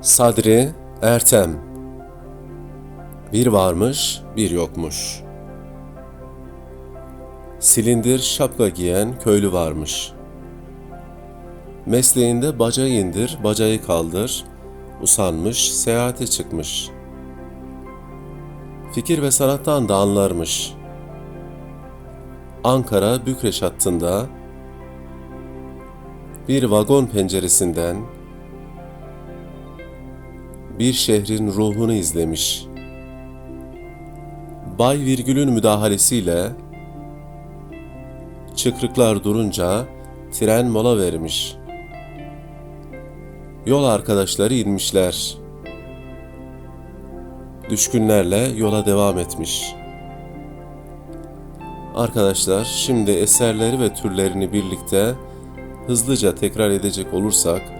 Sadri Ertem Bir varmış, bir yokmuş. Silindir şapka giyen köylü varmış. Mesleğinde bacayı indir, bacayı kaldır, usanmış, seyahate çıkmış. Fikir ve sanattan da anlarmış. Ankara Bükreş hattında bir vagon penceresinden bir şehrin ruhunu izlemiş. Bay Virgül'ün müdahalesiyle çıkrıklar durunca tren mola vermiş. Yol arkadaşları inmişler. Düşkünlerle yola devam etmiş. Arkadaşlar şimdi eserleri ve türlerini birlikte hızlıca tekrar edecek olursak